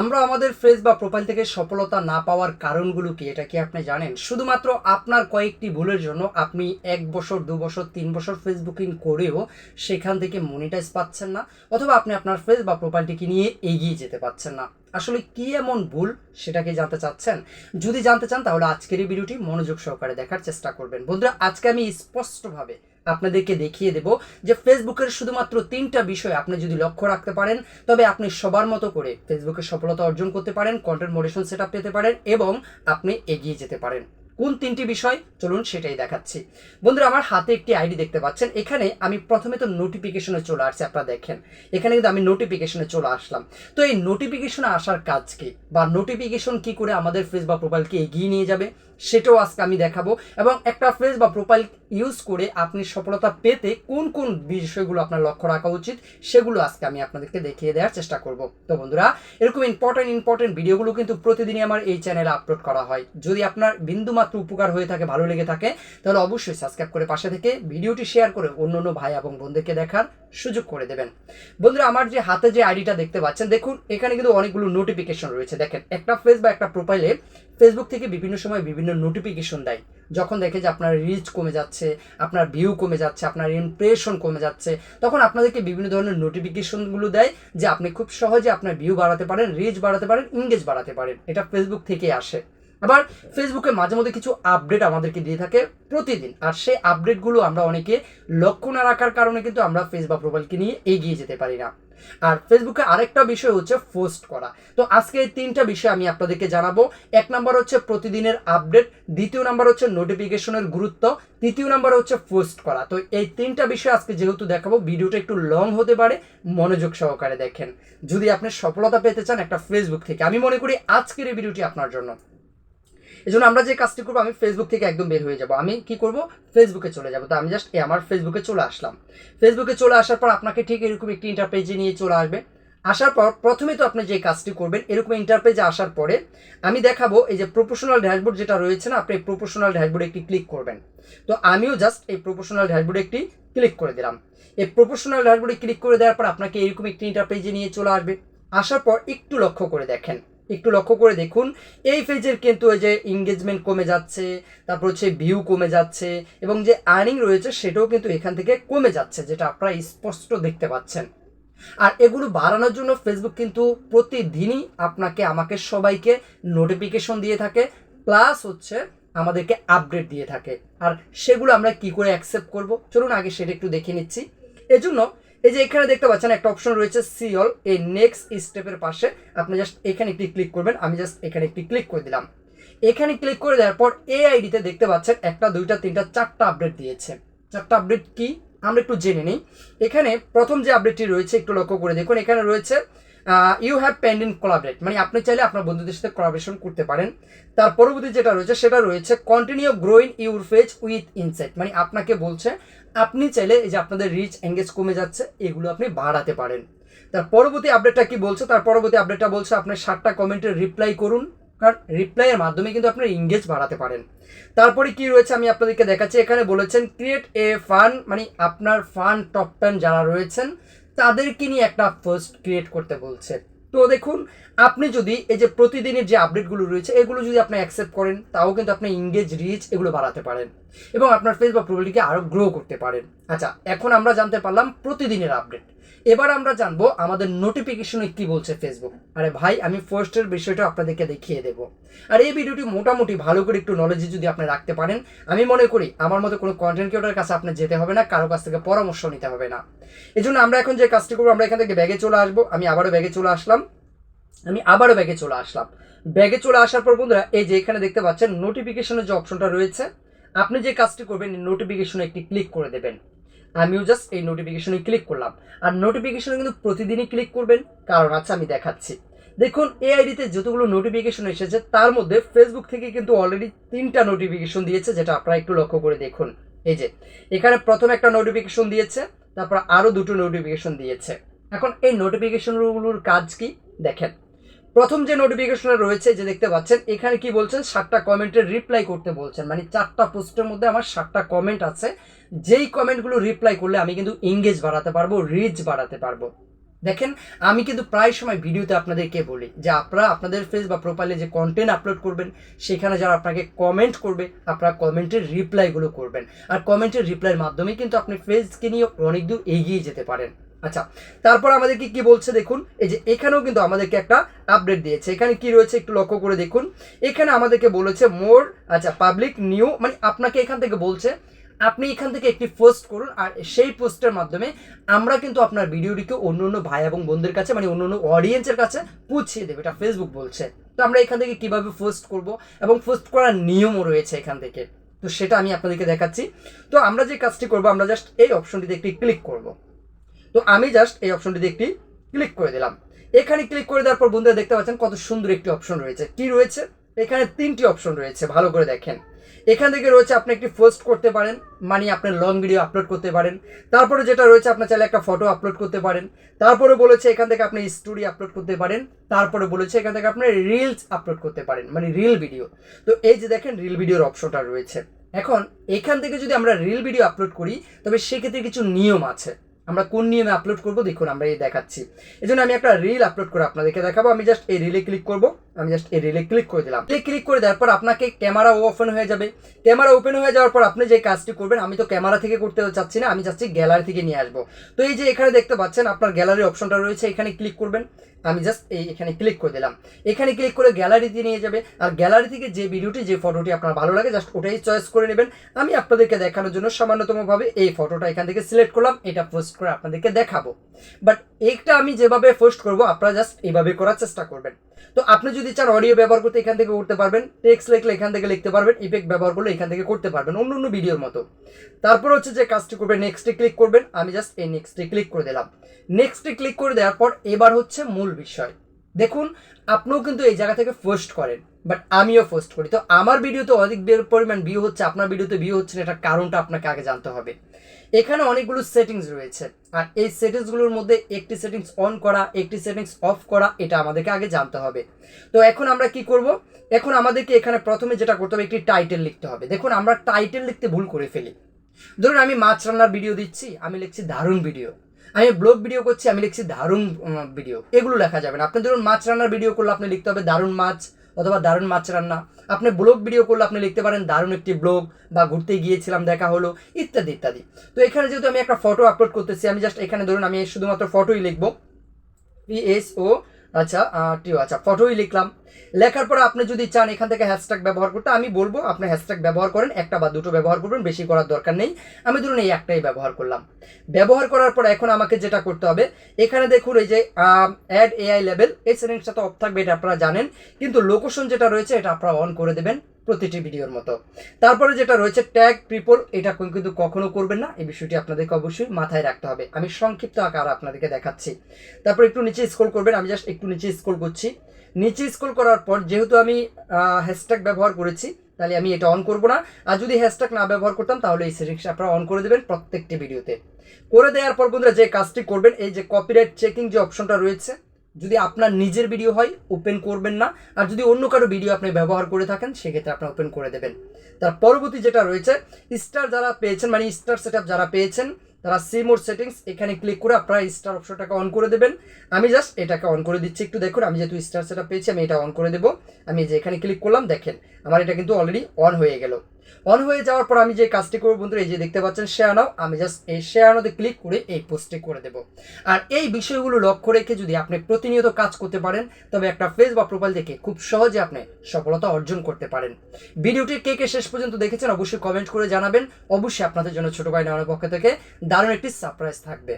আমরা আমাদের ফেস বা প্রোফাইল থেকে সফলতা না পাওয়ার কারণগুলো কি, এটা কি আপনি জানেন? শুধুমাত্র আপনার কয়েকটি ভুলের জন্য আপনি এক বছর, দু বছর, তিন বছর ফেসবুকিং করেও সেখান থেকে মনিটাইজ পাচ্ছেন না, অথবা আপনি আপনার ফ্রেজ বা প্রোফাইলটিকে নিয়ে এগিয়ে যেতে পারছেন না। আসলে কি এমন ভুল সেটাকে জানতে চাচ্ছেন? যদি জানতে চান তাহলে আজকের এই ভিডিওটি মনোযোগ সহকারে দেখার চেষ্টা করবেন। বন্ধুরা, আজকে আমি স্পষ্টভাবে আপনাদেরকে দেখিয়ে দেব যে ফেসবুকের শুধুমাত্র তিনটা বিষয় আপনি যদি লক্ষ্য রাখতে পারেন, তবে আপনি সবার মতো করে ফেসবুকে সফলতা অর্জন করতে পারেন কন্টেন্ট মোডেশন সেট পেতে পারেন এবং আপনি এগিয়ে যেতে পারেন। কোন তিনটি বিষয়? চলুন সেটাই দেখাচ্ছি। বন্ধুরা, আমার হাতে একটি আইডি দেখতে পাচ্ছেন। এখানে আমি প্রথমে তো নোটিফিকেশনে চলে আসছি, আপনারা দেখেন। এখানে কিন্তু আমি নোটিফিকেশনে চলে আসলাম। তো এই নোটিফিকেশনে আসার কাজ কি? বা নোটিফিকেশন কি করে আমাদের ফেস বা প্রোফাইলকে এগিয়ে নিয়ে যাবে? সেটাও আজকে আমি দেখাবো। এবং একটা ফেস বা প্রোফাইল ইউজ করে আপনি সফলতা পেতে কোন কোন বিষয়গুলো আপনার লক্ষ্য রাখা উচিত, সেগুলো আজকে আমি আপনাদেরকে দেখিয়ে দেওয়ার চেষ্টা করব। তো বন্ধুরা, এরকম ইম্পর্টেন্ট ইম্পর্টেন্ট ভিডিওগুলো কিন্তু প্রতিদিনই আমার এই চ্যানেলে আপলোড করা হয়। যদি আপনার বিন্দুমাত্র উপকার হয়ে থাকে, ভালো লেগে থাকে, তাহলে অবশ্যই সাবস্ক্রাইব করে পাশে থেকে ভিডিওটি শেয়ার করে অন্য অন্য ভাই এবং বোনদেরকে দেখার সুযোগ করে দেবেন। বন্ধুরা, আমার যে হাতে যে আইডিটা দেখতে পাচ্ছেন, দেখুন, এখানে কিন্তু অনেকগুলো নোটিফিকেশন রয়েছে। দেখেন, একটা ফেস বা একটা প্রোফাইলে ফেসবুক থেকে বিভিন্ন সময় বিভিন্ন নোটিফিকেশন দেয়। যখন দেখে যে আপনার রিচ কমে যাচ্ছে, আপনার ভিউ কমে যাচ্ছে, আপনার ইমপ্রেশন কমে যাচ্ছে, তখন আপনাদেরকে বিভিন্ন ধরনের নোটিফিকেশনগুলো দেয় যে আপনি খুব সহজে আপনার ভিউ বাড়াতে পারেন রিচ বাড়াতে পারেন ইংগেজ বাড়াতে পারেন। এটা ফেসবুক থেকে আসে। আবার ফেসবুকে মাঝে মধ্যে কিছু আপডেট আমাদেরকে দিয়ে থাকে প্রতিদিন। আর সেই আপডেটগুলো আমরা অনেকে লক্ষ্য না রাখার কারণে কিন্তু আমরা ফেস বা প্রোফাইলকে নিয়ে এগিয়ে যেতে পারি না। আর ফেসবুকে আরেকটা বিষয় হচ্ছে পোস্ট করা। তো আজকে এই তিনটা বিষয় আমি আপনাদেরকে জানাব। এক নাম্বার হচ্ছে প্রতিদিনের আপডেট, দ্বিতীয় নাম্বার হচ্ছে নোটিফিকেশনের গুরুত্ব, তৃতীয় নাম্বার হচ্ছে পোস্ট করা। তো এই তিনটা বিষয় আজকে যেহেতু দেখাবো, ভিডিওটা একটু লং হতে পারে, মনোযোগ সহকারে দেখেন। যদি আপনি সফলতা পেতে চান একটা ফেসবুক থেকে, আমি মনে করি আজকের এই ভিডিওটি আপনার জন্য। এই জন্য আমরা যে কাজটি করব, আমি ফেসবুক থেকে একদম বের হয়ে যাব। আমি কি করব? ফেসবুকে চলে যাব। তো আমি জাস্ট আমার ফেসবুকে চলে আসলাম। ফেসবুকে চলে আসার পর আপনাকে ঠিক এরকম একটি ইন্টারপেজে নিয়ে চলে আসবে। আসার পর প্রথমে তো আপনি যে কাজটি করবেন, এরকম ইন্টারপেজে আসার পরে আমি দেখাবো এই যে প্রফেশনাল ড্যাশবোর্ড যেটা রয়েছে না, আপনি প্রফেশনাল ড্যাশবোর্ডে একটি ক্লিক করবেন। তো আমিও জাস্ট এই প্রফেশনাল ড্যাশবোর্ডে একটি ক্লিক করে দিলাম। এই প্রফেশনাল ড্যাশবোর্ডে ক্লিক করে দেওয়ার পর আপনাকে এরকম একটি ইন্টারপেজে নিয়ে চলে আসবে। আসার পর একটু লক্ষ্য করে দেখেন। একটু লক্ষ্য করে দেখুন। এই পেজের কিন্তু ওই যে এঙ্গেজমেন্ট কমে যাচ্ছে, তারপর হচ্ছে ভিউ কমে যাচ্ছে এবং যে আর্নিং রয়েছে সেটাও কিন্তু এখান থেকে কমে যাচ্ছে, যেটা আপনারা স্পষ্ট দেখতে পাচ্ছেন। আর এগুলো বাড়ানোর জন্য ফেসবুক কিন্তু প্রতিদিনই আপনাকে, আমাকে সবাইকে নোটিফিকেশন দিয়ে থাকে প্লাস হচ্ছে আমাদেরকে আপডেট দিয়ে থাকে। আর সেগুলো আমরা কি করে অ্যাকসেপ্ট করব? চলুন আগে সেটা একটু দেখে নিচ্ছি। এজন্য এই যে এখানে দেখতে পাচ্ছেন, একটা অপশন রয়েছে সি অল এই নেক্সট স্টেপের পাশে আপনি জাস্ট এখানে একটি ক্লিক করবেন। আমি জাস্ট এখানে একটি ক্লিক করে দিলাম। এখানে ক্লিক করে দেওয়ার পর এই আইডিতে দেখতে পাচ্ছেন, একটা, দুইটা, তিনটা, চারটা আপডেট দিয়েছে। চারটা আপডেট কি? আমরা একটু জেনে নিই। এখানে প্রথম যে আপডেটটি রয়েছে, একটু লক্ষ্য করে দেখুন। এখানে রয়েছে ইউ হ্যাভ পেন্ডিং কোলাবরেট মানে আপনি চাইলে আপনার বন্ধুদের সাথে কোলাবরেশন করতে পারেন। তার পরবর্তী যেটা রয়েছে, সেটা রয়েছে continue growing your phase with insight মানে আপনাকে বলছে আপনি চাইলে এই যে আপনাদের রিচ এঙ্গেজ কমে যাচ্ছে, এগুলো আপনি বাড়াতে পারেন। তার পরবর্তী আপডেটটা কি বলছে? তার পরবর্তী আপডেটটা বলছে আপনার ষাটটা কমেন্টের রিপ্লাই করুন, কারণ রিপ্লাইয়ের মাধ্যমে কিন্তু আপনার ইংগেজ বাড়াতে পারেন। তারপরে কি রয়েছে আমি আপনাদেরকে দেখাচ্ছি। এখানে বলেছেন ক্রিয়েট এ ফান মানে আপনার ফান টপ টেন যারা রয়েছেন, তাদেরকে নিয়ে একটা পোস্ট ক্রিয়েট করতে বলছে। তো দেখুন, আপনি যদি এই যে প্রতিদিনের যে আপডেটগুলো রয়েছে, এগুলো যদি আপনি অ্যাকসেপ্ট করেন, তাও কিন্তু আপনি ইংগেজ রিচ এগুলো বাড়াতে পারেন এবং আপনার ফেসবুক প্রোফাইলটিকে আরও গ্রো করতে পারেন। আচ্ছা এখন আমরা জানতে পারলাম প্রতিদিনের আপডেট এবার আমরা জানব আমাদের নোটিফিকেশনে কি বলছে ফেসবুক আরে ভাই, আমি ফার্স্টের বিষয়টা আপনাদেরকে দেখিয়ে দেব। আর এই ভিডিওটি মোটামুটি ভালো করে একটু নলেজে যদি আপনি রাখতে পারেন, আমি মনে করি আমার মতো কোনো কন্টেন্ট ক্রিয়েটারের কাছে আপনি যেতে হবে না, কারও কাছ থেকে পরামর্শ নিতে হবে না। এই জন্য আমরা এখন যে কাজটি করব, আমরা এখান থেকে ব্যাগে চলে আসব। আমি আবারও ব্যাগে চলে আসলাম। আমি আবারও ব্যাগে চলে আসলাম। ব্যাগে চলে আসার পর বন্ধুরা, এই যে এখানে দেখতে পাচ্ছেন নোটিফিকেশনের যে অপশনটা রয়েছে, আপনি যে কাজটি করবেন নোটিফিকেশনে একটি ক্লিক করে দেবেন। আমিও জাস্ট এই নোটিফিকেশনে ক্লিক করলাম। আর নোটিফিকেশনে কিন্তু প্রতিদিনই ক্লিক করবেন, কারণ আছে আমি দেখাচ্ছি। দেখুন এই আইডিতে যতগুলো নোটিফিকেশন এসেছে, তার মধ্যে ফেসবুক থেকে কিন্তু অলরেডি তিনটা নোটিফিকেশন দিয়েছে, যেটা আপনারা একটু লক্ষ্য করে দেখুন। এই যে, এখানে প্রথম একটা নোটিফিকেশন দিয়েছে, তারপর আরও দুটো নোটিফিকেশন দিয়েছে। এখন এই নোটিফিকেশনগুলোর কাজ কি? দেখেন প্রথম যে নোটিফিকেশনে রয়েছে, যে দেখতে পাচ্ছেন, এখানে কি বলছেন? সাতটা কমেন্টের রিপ্লাই করতে বলছেন। মানে চারটা পোস্টের মধ্যে আমার সাতটা কমেন্ট আছে। যেই কমেন্টগুলো রিপ্লাই করলে আমি কিন্তু ইংগেজ বাড়াতে পারব রিচ বাড়াতে পারব। দেখেন, আমি কিন্তু প্রায় সময় ভিডিওতে আপনাদেরকে বলি যে আপনারা আপনাদের ফেস বা প্রোফাইলে যে কন্টেন্ট আপলোড করবেন, সেখানে যারা আপনাকে কমেন্ট করবে, আপনারা কমেন্টের রিপ্লাইগুলো করবেন। আর কমেন্টের রিপ্লাইয়ের মাধ্যমে কিন্তু আপনি ফেসকে নিয়ে অনেক দূর এগিয়ে যেতে পারেন। আচ্ছা তারপর আমাদেরকে কি বলছে দেখুন, এই যে এখানেও কিন্তু আমাদেরকে একটা আপডেট দিয়েছে। এখানে কি রয়েছে একটু লক্ষ্য করে দেখুন। এখানে আমাদেরকে বলেছে মোর আচ্ছা পাবলিক নিউ মানে আপনাকে এখান থেকে বলছে, আপনি এখান থেকে একটি পোস্ট করুন আর সেই পোস্টের মাধ্যমে আমরা কিন্তু আপনার ভিডিওটিকে অন্য অন্য ভাই এবং বোনদের কাছে মানে অন্য অন্য অডিয়েন্সের কাছে পৌঁছিয়ে দেবে। এটা ফেসবুক বলছে। তো আমরা এখান থেকে কীভাবে পোস্ট করব এবং পোস্ট করার নিয়মও রয়েছে এখান থেকে। তো সেটা আমি আপনাদেরকে দেখাচ্ছি। তো আমরা যে কাজটি করব, আমরা জাস্ট এই অপশনটিতে একটি ক্লিক করব। তো আমি জাস্ট এই অপশনটিতে একটি ক্লিক করে দিলাম। এখানে ক্লিক করে দেওয়ার পর বন্ধুরা দেখতে পাচ্ছেন কত সুন্দর একটি অপশন রয়েছে। কি রয়েছে? এখানে তিনটি অপশন রয়েছে, ভালো করে দেখেন। এখান থেকে রয়েছে আপনি একটি পোস্ট করতে পারেন মানে আপনার লং ভিডিও আপলোড করতে পারেন। তারপরে যেটা রয়েছে, আপনার চাইলে একটা ফটো আপলোড করতে পারেন। তারপরে বলেছে এখান থেকে আপনি স্টোরি আপলোড করতে পারেন। তারপরে বলেছে এখান থেকে আপনি রিলস আপলোড করতে পারেন মানে রিল ভিডিও তো এই যে দেখেন রিল ভিডিওর অপশনটা রয়েছে। এখন, এখান থেকে যদি আমরা রিল ভিডিও আপলোড করি, তবে সেক্ষেত্রে কিছু নিয়ম আছে। আমরা কোন নিয়মে আপলোড করব? দেখুন, আমরা এই দেখাচ্ছি। এই জন্য আমি একটা রিল আপলোড করে আপনাদেরকে দেখাবো। আমি জাস্ট এই রিলে ক্লিক করব। আমি জাস্ট এই রিলে ক্লিক করে দিলাম। রিলে ক্লিক করে দেওয়ার পর আপনাকে ক্যামেরা ওপেন হয়ে যাবে। ক্যামেরা ওপেন হয়ে যাওয়ার পর আপনি যে কাজটি করবেন, আমি তো ক্যামেরা থেকে করতে চাচ্ছি না, আমি চাচ্ছি গ্যালারি থেকে নিয়ে আসব। তো এই যে এখানে দেখতে পাচ্ছেন, আপনার গ্যালারি অপশনটা রয়েছে। এখানে ক্লিক করবেন। আমি জাস্ট এই এখানে ক্লিক করে দিলাম। এখানে ক্লিক করে গ্যালারিতে নিয়ে যাবে। আর গ্যালারি থেকে যে ভিডিওটি যে ফটোটি আপনার ভালো লাগে জাস্ট ওটাই চয়েস করে নেবেন। আমি আপনাদেরকে দেখানোর জন্য সামান্যতমভাবে এই ফটোটা এখান থেকে সিলেক্ট করলাম। এটা পোস্ট করে আপনাদেরকে দেখাবো। বাট এইটা আমি যেভাবে পোস্ট করব, আপনারা জাস্ট এইভাবে করার চেষ্টা করবেন। তো আপনি যদি চান অডিও ব্যবহার করতে এখান থেকে করতে পারবেন টেক্সট লেখলে এখান থেকে লিখতে পারবেন ইফেক্ট ব্যবহার করলে এখান থেকে করতে পারবেন অন্য অন্য ভিডিওর মতো। তারপর হচ্ছে যে কাজটি করবেন নেক্সটে ক্লিক করবেন, আমি জাস্ট এই নেক্সটে ক্লিক করে দিলাম। নেক্সটে ক্লিক করে দেওয়ার পর এবার হচ্ছে মূল বিষয়। দেখুন, আপনিও কিন্তু এই জায়গা থেকে পোস্ট করেন বাট আমিও পোস্ট করি। তো আমার ভিডিওতে অধিক পরিমাণ ভিউ হচ্ছে, আপনার ভিডিওতে ভিউ হচ্ছে না, এটার কারণটা আপনাকে আগে জানতে হবে। এখানে অনেকগুলো সেটিংস রয়েছে, আর এই সেটিংসগুলোর মধ্যে একটি সেটিংস অন করা, একটি সেটিংস অফ করা, এটা আমাদেরকে আগে জানতে হবে। তো এখন আমরা কি করব? এখন আমাদেরকে এখানে প্রথমে যেটা করতে হবে, একটি টাইটেল লিখতে হবে। দেখুন, আমরা টাইটেল লিখতে ভুল করে ফেলি। ধরুন, আমি মাছ রান্নার ভিডিও দিচ্ছি, আমি লিখছি দারুণ ভিডিও আমি ব্লগ ভিডিও করছি, আমি লিখছি দারুণ ভিডিও এগুলো লেখা যাবে না। আপনি ধরুন মাছ রান্নার ভিডিও করলে আপনি লিখতে হবে দারুণ মাছ অথবা দারুণ মাছ রান্না। আপনি ব্লগ ভিডিও করলে আপনি লিখতে পারেন দারুণ একটি ব্লগ বা ঘুরতে গিয়েছিলাম, দেখা হলো, ইত্যাদি ইত্যাদি। তো এখানে যেহেতু আমি একটা ফটো আপলোড করতেছি, আমি জাস্ট এখানে ধরুন আমি শুধুমাত্র ফটোই লিখব। পিএসও আচ্ছা টিও আচ্ছা ফটোই লিখলাম। লেখার পর আপনি যদি চান এখান থেকে হ্যাশট্যাগ ব্যবহার করতে, আমি বলব আপনি হ্যাশট্যাগ ব্যবহার করেন, একটা বা দুটো ব্যবহার করবেন, বেশি করার দরকার নেই। আমি ধরুন এই একটাই ব্যবহার করলাম। ব্যবহার করার পর এখন আমাকে যেটা করতে হবে, এখানে দেখুন এই যে অ্যাড এআই লেভেল এই সেটিংসটা তো অফ থাকবে, এটা আপনারা জানেন। কিন্তু লোকেশন যেটা রয়েছে, এটা আপনারা অন করে দেবেন। প্রতিটি ভিডিওর মতো। তারপরে যেটা রয়েছে ট্যাগ পিপল এটা কিন্তু কখনো করবেন না। এই বিষয়টি আপনাদেরকে অবশ্যই মাথায় রাখতে হবে। আমি সংক্ষিপ্ত আকার আপনাদেরকে দেখাচ্ছি। তারপর একটু নিচে স্ক্রল করবেন। আমি জাস্ট একটু নিচে স্ক্রল করছি। নিচে স্ক্রল করার পর যেহেতু আমি হ্যাশট্যাগ ব্যবহার করেছি, তাহলে আমি এটা অন করব না। আর যদি হ্যাশট্যাগ না ব্যবহার করতাম, তাহলে এই সেটিংস আপনারা অন করে দেবেন প্রত্যেকটি ভিডিওতে। করে দেওয়ার পর বন্ধুরা যে কাজটি করবেন, এই যে কপিরাইট চেকিং যে অপশনটা রয়েছে যদি আপনার নিজের ভিডিও হয় ওপেন করবেন না। আর যদি অন্য কারও ভিডিও আপনি ব্যবহার করে থাকেন, সেক্ষেত্রে আপনি ওপেন করে দেবেন। তার পরবর্তী যেটা রয়েছে স্টার যারা পেয়েছেন মানে স্টার সেট যারা পেয়েছেন, তারা সিমোর সেটিংস এখানে ক্লিক করে আপনারা স্টার অপশনটাকে অন করে দেবেন। আমি জাস্ট এটাকে অন করে দিচ্ছি, একটু দেখুন, আমি যেহেতু স্টার সেট পেয়েছি, আমি এটা অন করে দেবো। আমি যে এখানে ক্লিক করলাম, দেখেন, আমার এটা কিন্তু অলরেডি অন হয়ে গেল। অন হয়ে যাওয়ার পর আমি যে কাজটি করব বন্ধুরা, এই যে দেখতে পাচ্ছেন শেয়ার নাও। আমি জাস্ট এই শেয়ার নাওতে ক্লিক করে এই পোস্টে করে দেবো। আর এই বিষয়গুলো লক্ষ্য রেখে যদি আপনি প্রতিনিয়ত কাজ করতে পারেন, তবে একটা ফেস বা প্রোফাইল দেখে খুব সহজে আপনি সফলতা অর্জন করতে পারেন। ভিডিওটি কে কে শেষ পর্যন্ত দেখেছেন, অবশ্যই কমেন্ট করে জানাবেন। অবশ্যই আপনাদের জন্য ছোট ভাই নেওয়ার পক্ষ থেকে দারুণ একটি সারপ্রাইজ থাকবে।